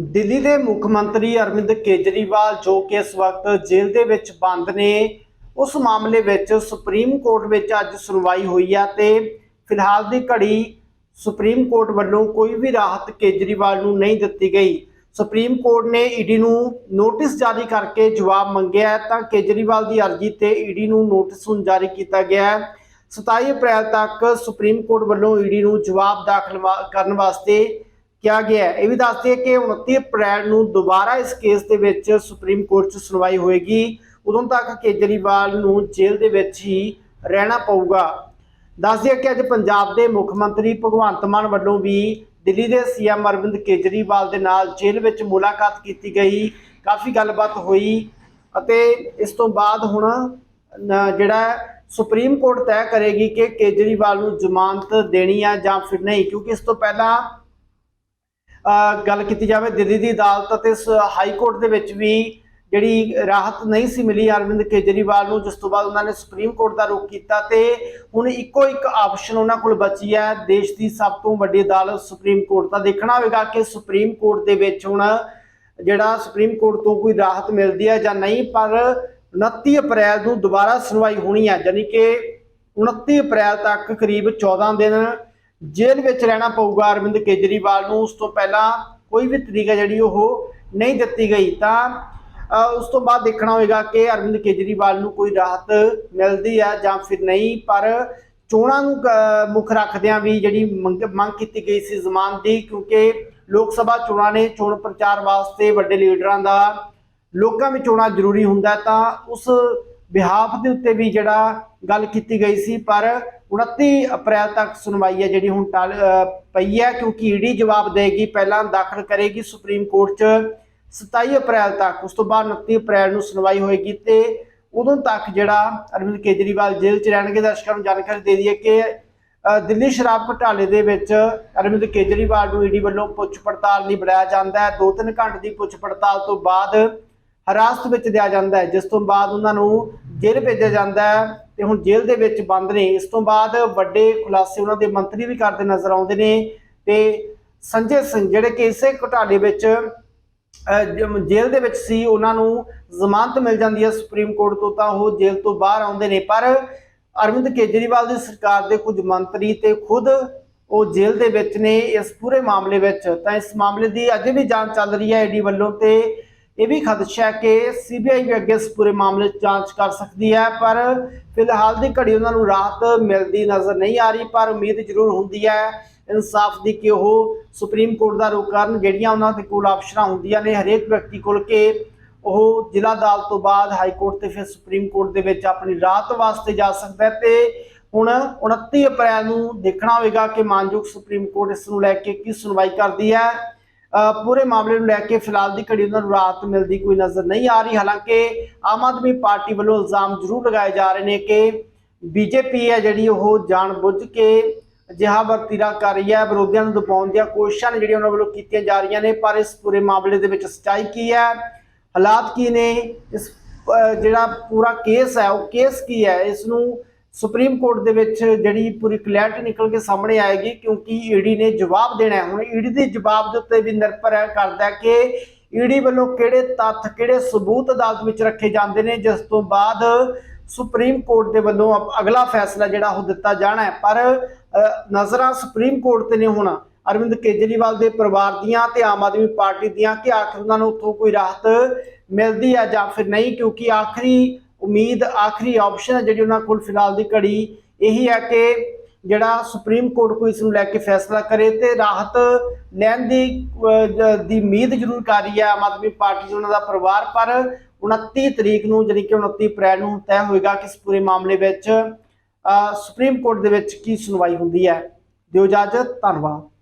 ਦਿੱਲੀ ਦੇ ਮੁੱਖ ਮੰਤਰੀ ਅਰਵਿੰਦ ਕੇਜਰੀਵਾਲ ਜੋ ਕਿ ਇਸ ਵਕਤ ਜੇਲ੍ਹ ਦੇ ਵਿੱਚ ਬੰਦ ਨੇ, ਉਸ ਮਾਮਲੇ ਵਿੱਚ ਸੁਪਰੀਮ ਕੋਰਟ ਵਿੱਚ ਅੱਜ ਸੁਣਵਾਈ ਹੋਈ ਆ ਤੇ ਫਿਲਹਾਲ ਦੀ ਘੜੀ ਸੁਪਰੀਮ ਕੋਰਟ ਵੱਲੋਂ ਕੋਈ ਵੀ ਰਾਹਤ ਕੇਜਰੀਵਾਲ ਨੂੰ ਨਹੀਂ ਦਿੱਤੀ ਗਈ। ਸੁਪਰੀਮ ਕੋਰਟ ਨੇ ਈਡੀ ਨੂੰ ਨੋਟਿਸ ਜਾਰੀ ਕਰਕੇ ਜਵਾਬ ਮੰਗਿਆ ਤਾਂ ਕੇਜਰੀਵਾਲ ਦੀ ਅਰਜ਼ੀ ਤੇ ਈਡੀ ਨੂੰ ਨੋਟਿਸ ਹੁਣ ਜਾਰੀ ਕੀਤਾ ਗਿਆ ਹੈ। 27 ਅਪ੍ਰੈਲ ਤੱਕ ਸੁਪਰੀਮ ਕੋਰਟ ਵੱਲੋਂ ਈਡੀ ਨੂੰ ਜਵਾਬ ਦਾਖਲ ਵਾ- ਕਰਨ ਵਾਸਤੇ ਕਿਹਾ ਗਿਆ ਇਹ ਵੀ ਦੱਸ ਦਈਏ ਕਿ 29 ਅਪ੍ਰੈਲ ਨੂੰ ਦੁਬਾਰਾ ਇਸ ਕੇਸ ਦੇ ਵਿੱਚ ਸੁਪਰੀਮ ਕੋਰਟ 'ਚ ਸੁਣਵਾਈ ਹੋਏਗੀ। ਉਦੋਂ ਤੱਕ ਕੇਜਰੀਵਾਲ ਨੂੰ ਜੇਲ੍ਹ ਦੇ ਵਿੱਚ ਹੀ ਰਹਿਣਾ ਪਊਗਾ। ਦੱਸ ਦਈਏ ਕਿ ਅੱਜ ਪੰਜਾਬ ਦੇ ਮੁੱਖ ਮੰਤਰੀ ਭਗਵੰਤ ਮਾਨ ਵੱਲੋਂ ਵੀ ਦਿੱਲੀ ਦੇ ਸੀਐਮ ਅਰਵਿੰਦ ਕੇਜਰੀਵਾਲ ਦੇ ਨਾਲ ਜੇਲ੍ਹ ਵਿੱਚ ਮੁਲਾਕਾਤ ਕੀਤੀ ਗਈ। ਕਾਫੀ ਗੱਲਬਾਤ ਹੋਈ ਅਤੇ ਇਸ ਤੋਂ ਬਾਅਦ ਹੁਣ ਜਿਹੜਾ ਸੁਪਰੀਮ ਕੋਰਟ ਤੈਅ ਕਰੇਗੀ ਕਿ ਕੇਜਰੀਵਾਲ ਨੂੰ ਜ਼ਮਾਨਤ ਦੇਣੀ ਆ ਜਾਂ ਫਿਰ ਨਹੀਂ, ਕਿਉਂਕਿ ਇਸ ਤੋਂ ਪਹਿਲਾਂ ਗੱਲ ਕੀਤੀ ਜਾਵੇ ਦਿੱਲੀ ਦੀ ਅਦਾਲਤ ਅਤੇ ਸ- ਹਾਈ ਕੋਰਟ ਦੇ ਵਿੱਚ ਵੀ ਜਿਹੜੀ ਰਾਹਤ ਨਹੀਂ ਸੀ ਮਿਲੀ ਅਰਵਿੰਦ ਕੇਜਰੀਵਾਲ ਨੂੰ, ਜਿਸ ਤੋਂ ਬਾਅਦ ਉਹਨਾਂ ਨੇ ਸੁਪਰੀਮ ਕੋਰਟ ਦਾ ਰੁਖ ਕੀਤਾ ਤੇ ਹੁਣ ਇੱਕੋ ਇੱਕ ਆਪਸ਼ਨ ਉਹਨਾਂ ਕੋਲ ਬਚੀ ਹੈ। ਦੇਸ਼ ਦੀ ਸਭ ਤੋਂ ਵੱਡੀ ਅਦਾਲਤ ਸੁਪਰੀਮ ਕੋਰਟ ਦਾ ਦੇਖਣਾ ਹੋਵੇਗਾ ਕਿ ਸੁਪਰੀਮ ਕੋਰਟ ਦੇ ਵਿੱਚ ਹੁਣ ਜਿਹੜਾ ਸੁਪਰੀਮ ਕੋਰਟ ਤੋਂ ਕੋਈ ਰਾਹਤ ਮਿਲਦੀ ਹੈ ਜਾਂ ਨਹੀਂ, ਪਰ 29 ਅਪ੍ਰੈਲ ਨੂੰ ਦੁਬਾਰਾ ਸੁਣਵਾਈ ਹੋਣੀ ਹੈ। ਯਾਨੀ ਕਿ 29 ਅਪ੍ਰੈਲ ਤੱਕ ਕਰੀਬ 14 ਦਿਨ ਜੇਲ੍ਹ ਵਿੱਚ ਰਹਿਣਾ ਪਊਗਾ ਅਰਵਿੰਦ ਕੇਜਰੀਵਾਲ ਨੂੰ। ਉਸ ਤੋਂ ਪਹਿਲਾਂ ਕੋਈ ਵੀ ਤਰੀਕਾ ਜਿਹੜੀ ਉਹ ਨਹੀਂ ਦਿੱਤੀ ਗਈ, ਤਾਂ ਉਸ ਤੋਂ ਬਾਅਦ ਦੇਖਣਾ ਹੋਵੇਗਾ ਕਿ ਅਰਵਿੰਦ ਕੇਜਰੀਵਾਲ ਨੂੰ ਕੋਈ ਰਾਹਤ ਮਿਲਦੀ ਹੈ ਜਾਂ ਫਿਰ ਨਹੀਂ। ਪਰ ਚੋਣਾਂ ਨੂੰ ਮੁੱਖ ਰੱਖਦਿਆਂ ਵੀ ਜਿਹੜੀ ਮੰਗ ਮੰਗ ਕੀਤੀ ਗਈ ਸੀ ਜ਼ਮਾਨ ਦੀ, ਕਿਉਂਕਿ ਲੋਕ ਸਭਾ ਚੋਣਾਂ ਨੇ ਚੋਣ ਪ੍ਰਚਾਰ ਵਾਸਤੇ ਵੱਡੇ ਲੀਡਰਾਂ ਦਾ ਲੋਕਾਂ ਵਿੱਚ ਹੋਣਾ ਜ਼ਰੂਰੀ ਹੁੰਦਾ ਤਾਂ ਉਸ ਬਿਹਾਫ ਦੇ ਉੱਤੇ ਵੀ ਜਿਹੜਾ ਗੱਲ ਕੀਤੀ ਗਈ ਸੀ, ਪਰ 29 ਅਪ੍ਰੈਲ ਤੱਕ ਸੁਣਵਾਈ ਹੈ ਜਿਹੜੀ ਹੁਣ ਟਲ ਪਈ ਹੈ, ਕਿਉਂਕਿ ਈਡੀ ਜਵਾਬ ਦੇਗੀ, ਪਹਿਲਾਂ ਦਾਖਲ ਕਰੇਗੀ ਸੁਪਰੀਮ ਕੋਰਟ 'ਚ 27 ਅਪ੍ਰੈਲ ਤੱਕ, ਉਸ ਤੋਂ ਬਾਅਦ 29 ਅਪ੍ਰੈਲ ਨੂੰ ਸੁਣਵਾਈ ਹੋਏਗੀ ਤੇ ਉਦੋਂ ਤੱਕ ਜਿਹੜਾ ਅਰਵਿੰਦ ਕੇਜਰੀਵਾਲ ਜੇਲ੍ਹ 'ਚ ਰਹਿਣਗੇ, ਦਰਸ਼ਕਾਂ ਨੂੰ ਜਾਣਕਾਰੀ ਦੇ ਦਈਏ ਕਿ ਦਿੱਲੀ ਸ਼ਰਾਬ ਘੁਟਾਲੇ ਦੇ ਵਿੱਚ ਅਰਵਿੰਦ ਕੇਜਰੀਵਾਲ ਨੂੰ ਈਡੀ ਵੱਲੋਂ ਪੁੱਛ ਪੜਤਾਲ ਲਈ ਬੁਲਾਇਆ ਜਾਂਦਾ ਹੈ। ਦੋ ਤਿੰਨ ਘੰਟੇ ਦੀ ਪੁੱਛ ਪੜਤਾਲ ਤੋਂ ਬਾਅਦ ਹਿਰਾਸਤ ਵਿੱਚ ਲਿਆ ਜਾਂਦਾ ਹੈ, ਜਿਸ ਤੋਂ ਬਾਅਦ ਉਹਨਾਂ ਨੂੰ ਜੇਲ੍ਹ ਭੇਜਿਆ ਜਾਂਦਾ ਹੈ ਤੇ ਹੁਣ ਜੇਲ੍ਹ ਦੇ ਵਿੱਚ ਬੰਦ ਨੇ। ਇਸ ਤੋਂ ਬਾਅਦ ਵੱਡੇ ਖੁਲਾਸੇ ਉਹਨਾਂ ਦੇ ਮੰਤਰੀ ਵੀ ਕਰਦੇ ਨਜ਼ਰ ਆਉਂਦੇ ਨੇ ਤੇ ਸੰਜੇ ਸਿੰਘ ਜਿਹੜੇ ਕਿ ਇਸੇ ਘੁਟਾਲੇ ਵਿੱਚ ਜੇਲ੍ਹ ਦੇ ਵਿੱਚ ਸੀ, ਉਹਨਾਂ ਨੂੰ ਜ਼ਮਾਨਤ ਮਿਲ ਜਾਂਦੀ ਹੈ ਸੁਪਰੀਮ ਕੋਰਟ ਤੋਂ ਤਾਂ ਉਹ ਜੇਲ੍ਹ ਤੋਂ ਬਾਹਰ ਆਉਂਦੇ ਨੇ। ਪਰ ਅਰਵਿੰਦ ਕੇਜਰੀਵਾਲ ਦੀ ਸਰਕਾਰ ਦੇ ਕੁਝ ਮੰਤਰੀ ਤੇ ਖੁਦ ਉਹ ਜੇਲ੍ਹ ਦੇ ਵਿੱਚ ਨੇ ਇਸ ਪੂਰੇ ਮਾਮਲੇ ਵਿੱਚ। ਤਾਂ ਇਸ ਮਾਮਲੇ ਦੀ ਅਜੇ ਵੀ ਜਾਂਚ ਚੱਲ ਰਹੀ ਹੈ ਈਡੀ ਵੱਲੋਂ ਤੇ ਇਹ ਵੀ ਖਦਸ਼ਾ ਹੈ ਕਿ ਸੀਬੀਆਈ ਵੀ ਅੱਗੇ ਇਸ ਪੂਰੇ ਮਾਮਲੇ 'ਚ ਜਾਂਚ ਕਰ ਸਕਦੀ ਹੈ, ਪਰ ਫਿਲਹਾਲ ਦੀ ਘੜੀ ਉਹਨਾਂ ਨੂੰ ਰਾਹਤ ਮਿਲਦੀ ਨਜ਼ਰ ਨਹੀਂ ਆ ਰਹੀ, ਪਰ ਉਮੀਦ ਜ਼ਰੂਰ ਹੁੰਦੀ ਹੈ ਇਨਸਾਫ ਦੀ ਕਿ ਉਹ ਸੁਪਰੀਮ ਕੋਰਟ ਦਾ ਰੁਖ ਕਰਨ, ਜਿਹੜੀਆਂ ਉਹਨਾਂ ਦੇ ਕੋਲ ਆਪਸ਼ਨਾਂ ਹੁੰਦੀਆਂ ਨੇ, ਹਰੇਕ ਵਿਅਕਤੀ ਕੋਲ ਕਿ ਉਹ ਜ਼ਿਲ੍ਹਾ ਅਦਾਲਤ ਤੋਂ ਬਾਅਦ ਹਾਈ ਕੋਰਟ ਤੇ ਫਿਰ ਸੁਪਰੀਮ ਕੋਰਟ ਦੇ ਵਿੱਚ ਆਪਣੀ ਰਾਹਤ ਵਾਸਤੇ ਜਾ ਸਕਦਾ ਹੈ ਤੇ ਹੁਣ 29 ਅਪ੍ਰੈਲ ਨੂੰ ਦੇਖਣਾ ਹੋਵੇਗਾ ਕਿ ਮਾਨਯੋਗ ਸੁਪਰੀਮ ਕੋਰਟ ਇਸ ਨੂੰ ਲੈ ਕੇ ਕੀ ਸੁਣਵਾਈ ਕਰਦੀ ਹੈ। ਪੂਰੇ ਮਾਮਲੇ ਨੂੰ ਲੈ ਕੇ ਫਿਲਹਾਲ ਦੀ ਘੜੀ ਉਹਨਾਂ ਨੂੰ ਰਾਹਤ ਮਿਲਦੀ ਕੋਈ ਨਜ਼ਰ ਨਹੀਂ ਆ ਰਹੀ। ਹਾਲਾਂਕਿ ਆਮ ਆਦਮੀ ਪਾਰਟੀ ਵੱਲੋਂ ਇਲਜ਼ਾਮ ਜ਼ਰੂਰ ਲਗਾਏ ਜਾ ਰਹੇ ਨੇ ਕਿ ਬੀਜੇਪੀ ਹੈ ਜਿਹੜੀ ਉਹ ਜਾਣਬੁੱਝ ਕੇ ਅਜਿਹਾ ਵਰਤੀਰਾ ਕਰ ਰਹੀ ਹੈ। ਵਿਰੋਧੀਆਂ ਨੂੰ ਦਬਾਉਣ ਦੀਆਂ ਕੋਸ਼ਿਸ਼ਾਂ ਨੇ ਜਿਹੜੀਆਂ ਉਹਨਾਂ ਵੱਲੋਂ ਕੀਤੀਆਂ ਜਾ ਰਹੀਆਂ ਨੇ, ਪਰ ਇਸ ਪੂਰੇ ਮਾਮਲੇ ਦੇ ਵਿੱਚ ਸੱਚਾਈ ਕੀ ਹੈ? ਹਾਲਾਤ ਕੀ ਨੇ? ਇਸ ਜਿਹੜਾ ਪੂਰਾ ਕੇਸ ਹੈ, ਉਹ ਕੇਸ ਕੀ ਹੈ? ਇਸ ਨੂੰ ਸੁਪਰੀਮ ਕੋਰਟ ਦੇ ਵਿੱਚ ਜਿਹੜੀ ਪੂਰੀ ਕਲੈਰਿਟੀ ਨਿਕਲ ਕੇ ਸਾਹਮਣੇ ਆਏਗੀ, ਕਿਉਂਕਿ ਈਡੀ ਨੇ ਜਵਾਬ ਦੇਣਾ ਹੈ। ਹੁਣ ਈਡੀ ਦੇ ਜਵਾਬ ਦੇ ਉੱਤੇ ਵੀ ਨਿਰਭਰ ਕਰਦਾ ਹੈ ਕਿ ਈਡੀ ਵੱਲੋਂ ਕਿਹੜੇ ਤੱਥ, ਕਿਹੜੇ ਸਬੂਤ ਅਦਾਲਤ ਵਿੱਚ ਰੱਖੇ ਜਾਂਦੇ ਨੇ, ਜਿਸ ਤੋਂ ਬਾਅਦ ਸੁਪਰੀਮ ਕੋਰਟ ਦੇ ਵੱਲੋਂ ਅਗਲਾ ਫੈਸਲਾ ਜਿਹੜਾ ਉਹ ਦਿੱਤਾ ਜਾਣਾ ਹੈ। ਪਰ ਨਜ਼ਰਾਂ ਸੁਪਰੀਮ ਕੋਰਟ ਤੇ ਨੇ ਹੁਣ ਅਰਵਿੰਦ ਕੇਜਰੀਵਾਲ ਦੇ ਪਰਿਵਾਰ ਦੀਆਂ ਤੇ ਆਮ ਆਦਮੀ ਪਾਰਟੀ ਦੀਆਂ ਕਿ ਆਖਰ ਉਹਨਾਂ ਨੂੰ ਉੱਥੋਂ ਕੋਈ ਰਾਹਤ ਮਿਲਦੀ ਹੈ ਜਾਂ ਫਿਰ ਨਹੀਂ, ਕਿਉਂਕਿ ਆਖਰੀ ਉਮੀਦ ਆਖਰੀ ਆਪਸ਼ਨ ਹੈ ਜਿਹੜੀ ਉਹਨਾਂ ਕੋਲ ਫਿਲਹਾਲ ਦੀ ਘੜੀ ਇਹੀ ਹੈ ਕਿ ਜਿਹੜਾ ਸੁਪਰੀਮ ਕੋਰਟ ਕੋਈ ਇਸ ਨੂੰ ਲੈ ਕੇ ਫੈਸਲਾ ਕਰੇ ਤੇ ਰਾਹਤ ਲੈਣ ਦੀ ਦੀ ਉਮੀਦ ਜ਼ਰੂਰ ਕਰ ਰਹੀ ਹੈ ਆਮ ਆਦਮੀ ਪਾਰਟੀ ਤੇ ਉਹਨਾਂ ਦਾ ਪਰਿਵਾਰ, ਪਰ 29 ਤਰੀਕ ਨੂੰ ਜਿਹੜੀ ਕਿ 29 ਅਪ੍ਰੈਲ ਨੂੰ ਤੈਅ ਹੋਏਗਾ ਕਿ ਇਸ ਪੂਰੇ ਮਾਮਲੇ ਵਿੱਚ ਸੁਪਰੀਮ ਕੋਰਟ ਦੇ ਵਿੱਚ ਕੀ ਸੁਣਵਾਈ ਹੁੰਦੀ ਹੈ। ਦਿਓ ਇਜਾਜ਼ਤ, ਧੰਨਵਾਦ।